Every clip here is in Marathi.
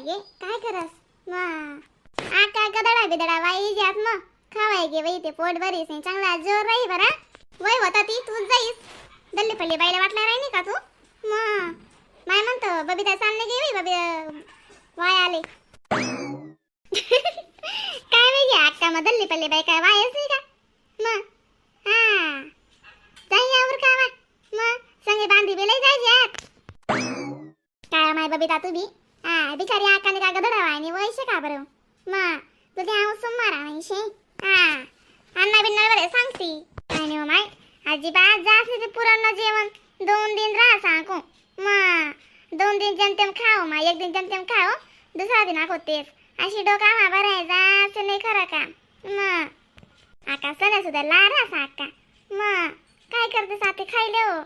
खावाय गे काय करस? मा आका गदडा बिदडा वाई जात मग खावाय गे वही ते पोट भरीस नाही चांगला जोर राही बरा वय होता ती तू जाईस. दल्ली पल्ली बाईला वाटला राही नाही का तू? मा माय म्हणतो बबिता चालले गे वय बबी वाय आले. काय माहिती अक्का मग दल्ली पल्ली बाई काय वायच नाही का? मग हा. जाई यावर का वा मग संगे बांधी बेलाई जायची काय माय बबिता तू बी? हा बिचारी आकाने का गदडा वायनी वयशे का बरं मग तुझे आऊ सोमवार आईशे हा अण्णा बिन्ना बरे सांगती आणि माय अजिबात जास्त ते पुराण जेवण दोन दिन राहा सांगू मा दोन दिन जमतेम खाओ मा एक दिन जमतेम खाओ दुसरा दिन आखो तेच अशी डोका मा बरं आहे जास्त नाही खरं का मग आका सणा सुद्धा लारा साका मा काय करते साथे खायले हो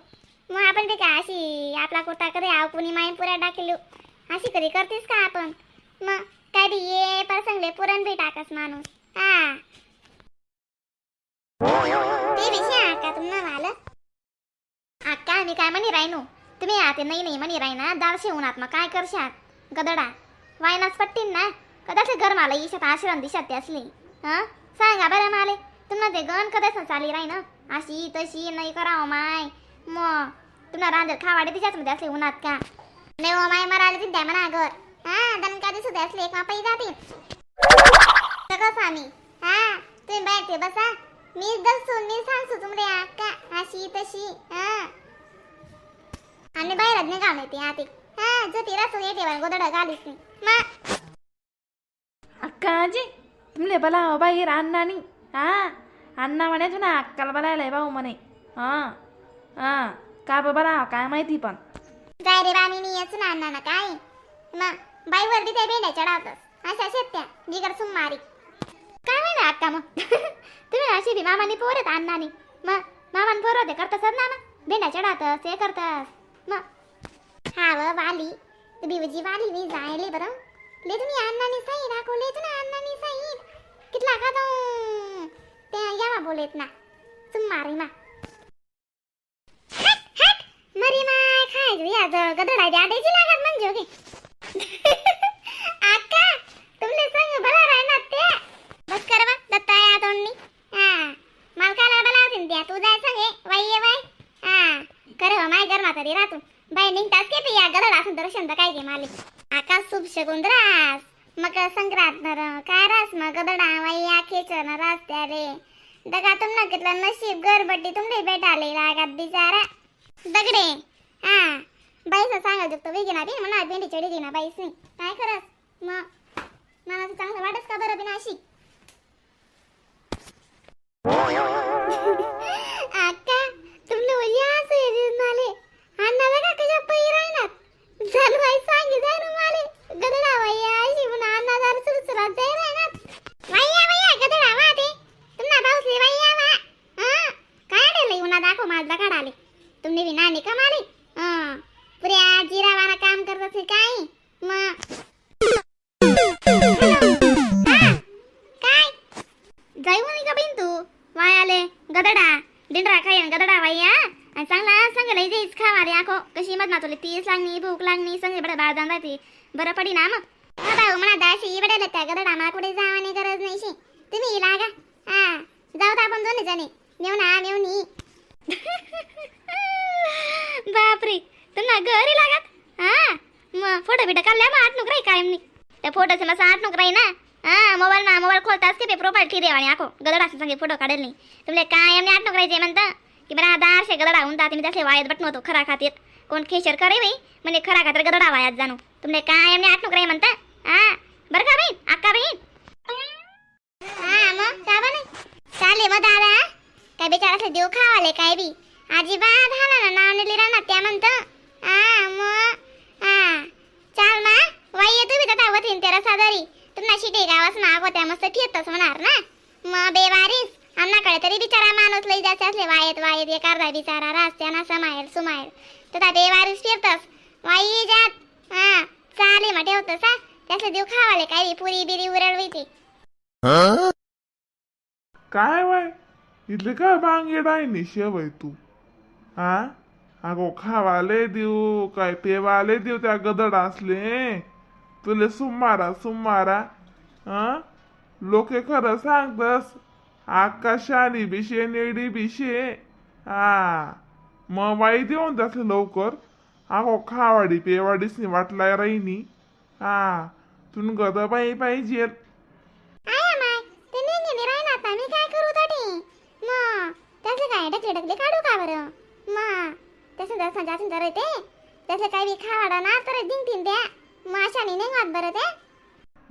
मग आपण ते का अशी आपला कुर्ता कधी आव कुणी माय पुऱ्या टाकलो अशी कधी करतेस का आपण? मग काय ये प्रसंगले पुरण बी टाकस माणूस. हा. ते विषय आका तुम्हाला मला आका मी काय म्हणी राहिनो तुम्ही आते नाही नाही म्हणी राहिना दाळ शेवून मग काय करशात? गदडा. वायनाच पट्टीन ना? कदाचित घर मला ईशात आश्रम दिशात ते असली हा? सांगा बरं माले. तुम्हाला ते गण कदाच चाली राही ना अशी तशी नाही करावं माय. मग तुम्हाला रांजर खावाडे तिच्याच मध्ये असले उन्हात का? नाही हो माय मराले तिथे म्हणा घर हा दणका दिसू असले एक मापाई जातील कसं आम्ही हा तुम्ही बाहेर बसा. मी दसू मी सांगतो तुमरे अक्का अशी तशी हा. आणि बाहेर नाही घालून येते आते हा जती ती रसू येते बा गोदड घालीस नाही मग अक्काजी तुमले बोलाव बाहेर अण्णानी हा अण्णा म्हणे तू ना अक्काला बोलायला भाऊ म्हणे. हा हा. का बा बोलाव काय माहिती पण. काय रे बा मी येच ना अण्णा काय? मग बाईवर बी त्या बेंड्या चढावतस. अशा शेत्या जिगर सुमारी. काय म्हणा अक्का मग? तुम्ही अशी बी मामाने पोरत अण्णाने मग मामान पोर होते करतस ना मग? बेंड्या चढावतस हे करतस. मग हा व वाली. बिवजी वाली मी जायले बरं. ले तुम्ही अण्णानी साई दाखवले ले ना अण्णानी साई. कितला का तो ते यावा बोलेत ना. सुमारी मा. माय खाय तू या ज- गदडा लागत म्हणजे ओके आका तुमने संग भला राहणार ते. बस करवा दत्ता या तोंडनी हा मालकाला बोलावतीन त्या तू जाय संगे वाई ये वाई. हा कर हो माय घर म्हातारी राहतून बाई निघतास के ते या गदडा असून दर्शन तर काय घे माले. आका शुभ शकुन रास मकर संक्रांत नर काय रास मग गदडा वाई आखेच न रास त्या रे दगा तुम नकितलं नशीब गरबड्डी तुमले भेटाले लागात बिचारा. दगडे हा बाईस सांगायला जगतो वेगळी ना ती म्हणा भेंडी चढी ना बाईस नाही. काय खरंच? मग मला तर चांगलं वाटत का बरं बिना अशी? अक्का तुमने कशा पै राहणार झालं बाई सांगे जाय ना माले. गदडा वही अशी म्हणून अन्ना जरा सुरसुरात जाय राहणार गदडा वा ते. तुम्हाला वा. हा? काय आले उन्हा दाखव माझा काढाले. तुमने विना नानी कमाले पुऱ्या जिरावाना काम करत असेल काय? मग हा, काय? जाऊ नाही का बिन तू? वाय आले. गदडा. दिंडरा खाय गदडा वाया आणि चांगला सांगेल जाईस खावा रे आखो कशी मत ना तुला तीस लागणी भूक लागणी संगे बडा बाळ जाण राहते. बरं पडी ना मग. हा भाऊ म्हणा दाशी इवडेल त्या गदडा मला कुठे जावानी गरज नाही शे तुम्ही लागा. हा. जाऊ तर आपण दोन्ही जणी. नेऊ ना नेऊ बापरे त्यांना घरी लागत. हा मग फोटो बिटो काढल्या मग आठ राही कायम नाही त्या फोटोचे मग आठ राही ना. हा मोबाईल ना मोबाईल खोलताच की ते प्रोफाईल ठीक आणि आखो. गदड असं सांगे फोटो काढेल नाही तुमले कायम आठ नोकरायचे म्हणता. की बरं दारशे गदडा होऊन मी त्याचे वायत बटन होतो खरा खातीत कोण खेचर करे बाई? म्हणजे खरा खातर गदडा वायात जाणू. तुमले कायम आठ राही म्हणता. हा बरं का बाई अक्का बाई हा मग का बा नाही चाले मग दादा. काय बिचारा असं देऊ खावाले काय बी. आजीबा झाला ना नाव नेली राहणार त्या म्हणतं हा मग हा चाल मा वाई येतो धावत येईन तेरा साधारी. तुम्हाला शिटे गावास नाव त्या मस्त ठेतच म्हणणार ना. मग बेवारीस. अन्नाकडे तरी बिचारा माणूस लई जास्त असले वायत वायत एक अर्धा बिचारा रस्त्याना समायल सुमायल. तर बेवारीस फिरतस वाई जात. हा चाले मग ठेवतस हा. त्याचं देऊ खावाले काय पुरी बिरी उरळवी ती. काय वय? इथले काय बांगेड आहे निशे वय तू? हा अगो खावाले देऊ काय पेवाले देऊ त्या गदड असले तुले सुमारा सुमारा हं? लोके खरं सांगतस आकाशानी बिशे नेडी बिशे हा. मग वाई देऊन तसलं लवकर. अहो खावाडी पेवाडीसनी वाटलाय राहिनी. हा. तुन गद बाई पाहिजे. आया माय ते नेहमी राहीन काय करू तटी? मग त्याचं काय डकले डकले काढू का बरं? मग त्याचं जर संजा सुंदर येते. त्याचं काय बी खावाडा ना तर दिंगतीन द्या. माशानी नाही खात बरं ते?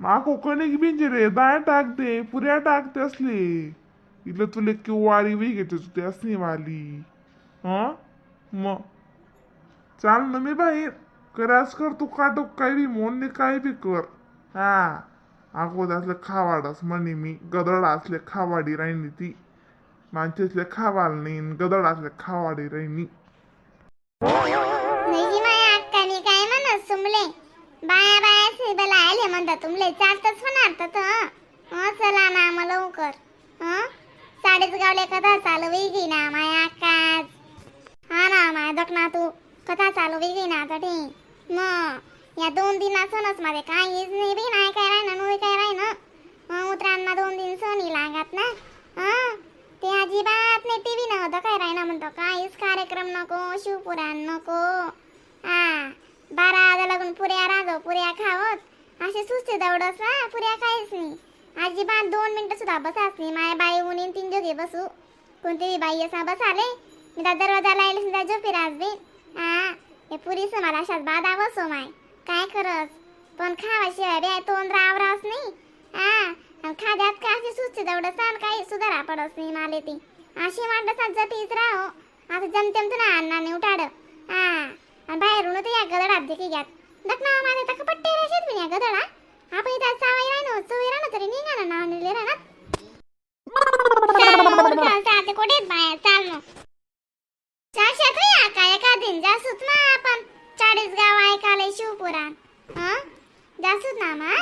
माको बिंजी रे दाळ टाकते पुऱ्या टाकते असले. इथलं तुले किवारी वी घेते तू त्यासनी वाली. हं? मग चाल ना मी बाहेर करास कर तू काटूक काय बी मोडणे काय बी कर. हा. अगोदर असले खावाडस म्हणे मी गदड असले खावाडी राहिनी ती. माणसेसले खावाल नाही गदड असले खावाडी राहिनी बाया बाया सिबला आले म्हणतात तुमले चालतच होणार तर हं चला ना मग लवकर. हं साडेच गावले कथा चालू वेगळी ना माया अक्काच हा ना माया दखना तू. कथा चालू वेगळी ना आता मग या दोन दिनासनच माझे काहीच नाही बी नाही काय राहिना नोय काय राहिना. मग उतरांना दोन दिन सणी लागत ना हं ते अजिबात नाही टी व्ही नव्हतं काय राहिना म्हणतो. काहीच कार्यक्रम नको शिवपुराण नको हा बारा वाजा लागून पुऱ्या राजो पुऱ्या खावत असे सुस्ते दवडस ना पुऱ्या काहीच नाही. अजिबात दोन मिनिटं सुद्धा बसाच नाही माय बाई उनीन तीन जोगे बसू. कोणती बाई असा बसाले मी त्या दरवाजा लायले सुद्धा झोपी राजबे हा हे पुरीस मला अशात बाधा बसो माय. काय खरंच? पण खावाशिवाय बे तोंड राव रावच नाही. हा आणि खाद्यात का अशी सुस्ते दवडस आणि काही सुधारा पडस नाही माले ती. अशी मांडसात जपीच राहो आता जमतेम तुला अन्नाने उठाड. हा आणि बाहेरून ते या गदडात देखील घ्यात. दखना माझ्या तक पट्टे रेषेत मी या गदडा आपण इथं सावाई राहणं चोवी राहणं तरी निघा ना नाव निले राहणार चालते कोठेच बाया चाल मग साक्षात या काय एका दिन जासूत ना आपण चाळीस गाव ऐकाले शिवपुराण हं जासूत ना मा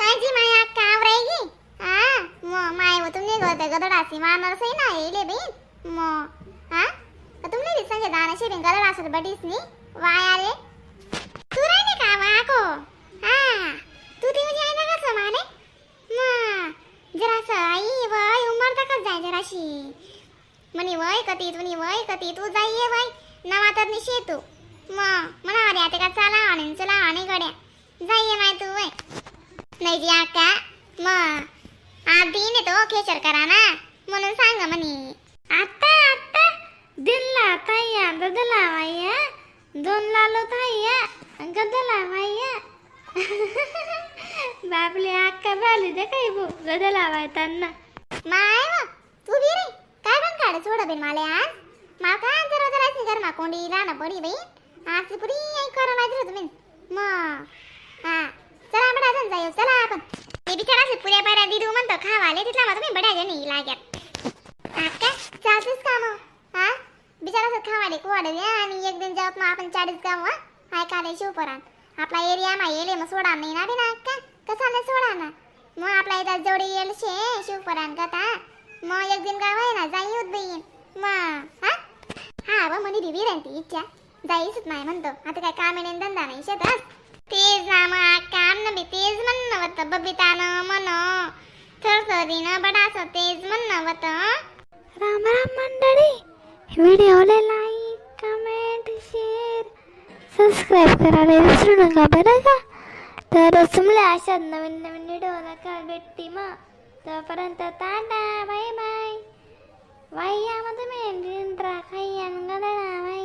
काय जी माया अक्का आवरायगी हा माय व तुम्ही गत गदडासी मारणार सही ना येले बी म हा तुमने भी संगे दाना शेबिंग गदडा असत बडीस नी वाय आले जरासं आई वय उमर तकच जाय जराशी. म्हणी वय कती तुनी वय कती तू जाई ये वय नवा तर निशे तू मग म्हणा अरे आता का चला आणि चला आणि गड्या. जाई माय तू वय. नाही जी आका म आधी ने तो खेचर करा ना. म्हणून सांग म्हणी. आता आता दिल्ला ताईया गदला वाईया दोन लालो ताईया गदला वाया बाबली अक्का बाली दे काही भो गदला वाय माय तू बी रे. काय पण काढ सोड बिन माले आज. मा काय अंतर जरा सी घर मा कोंडी राहणं पडी बाई. आज पुरी आई करून माहिती तुम्ही म. हा. चला आपण जण जाऊ चला आपण. ते बिचारा से पुऱ्या पाऱ्या दिदू म्हणतो खावाले तिथला मग तुम्ही बड्या जणी लाग्यात आका चालतेस काम हा? बिचारा से खावाले कुवाडे द्या आणि एक दिन जाऊत मग आपण चाळीस गाव हाय काढायची उपरान आपला एरिया मा येले मग सोडा नाही ना बिना अक्का कसा नाही सोडा ना. मग आपला इथं जोडी येईल शे शिवपुराण कथा. मग एक दिन गाव आहे ना जाई होत बहीण. मग हा? हा व म्हणे दिवी राहते इच्छा. जाईच नाही म्हणतो. आता काय काम येणे धंदा नाही शेतात तेच ना मग काम ना बी तेच म्हणणं होतं बबितानं म्हण थरथरीनं बडास तेज म्हणणं होतं राम राम मंडळी व्हिडिओला लाईक कमेंट शेअर. सबस्क्राईब करायला विसरू नका बरं का? తరసుములాశ నవన్నవన్నుడు నకబెట్టిమ తపరంత తాట బై బై వయ్యామతమేంద్ర కయ్యన్ గదనామై